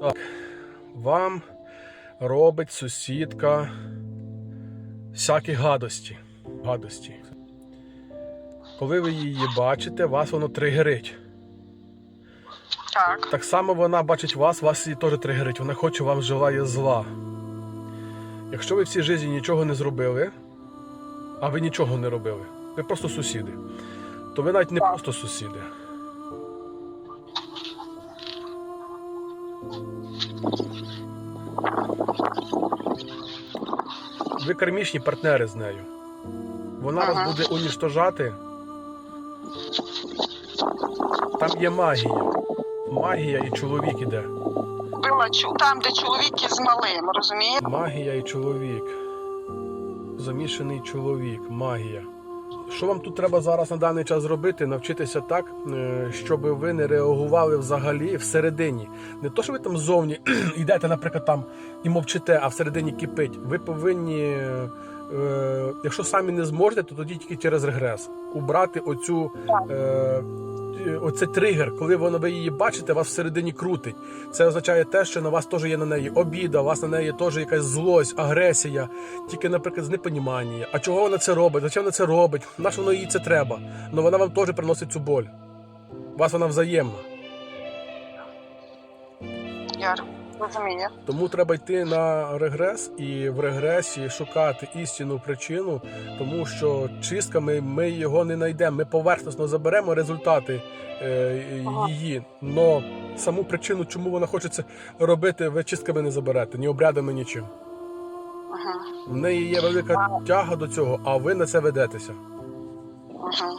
Так, вам робить сусідка всякі гадості. гадості. Коли ви її бачите, вас воно тригерить. Так. Так само вона бачить вас, вас її теж тригерить. Вона хоче вам желає зла. Якщо ви в цій житті нічого не зробили, а ви нічого не робили, ви просто сусіди, то ви навіть не Так. просто сусіди. Ви кармічні партнери з нею. Вона Ага. вас буде уніштожати. Там є магія. Магія і чоловік іде. Там, де чоловік із малим, розумієте? Магія і чоловік. Замішаний чоловік, магія. Що вам тут треба зараз на даний час зробити? Навчитися так, е, щоб ви не реагували взагалі всередині. Не то, що ви там ззовні йдете, наприклад, там і мовчите, а всередині кипить. Ви повинні, е, якщо самі не зможете, то тоді тільки через регрес. Убрати оцю. Е, Оце тригер, коли воно ви її бачите, вас всередині крутить. Це означає те, що на вас теж є на неї обіда, у вас на неї теж якась злость, агресія, тільки, наприклад, з непонімання. А чого вона це робить? Зачем вона це робить? На воно їй це треба? Ну вона вам теж приносить цю боль. У вас вона взаємна. Я розумію. Тому треба йти на регрес і в регресі шукати істинну причину, тому що чистками ми його не знайдемо. Ми поверхносно заберемо результати е, Ага. її, але саму причину, чому вона хоче це робити, ви чистками не заберете, ні обрядами, нічим. Ага. В неї є велика тяга до цього, а ви на це ведетеся. Ага.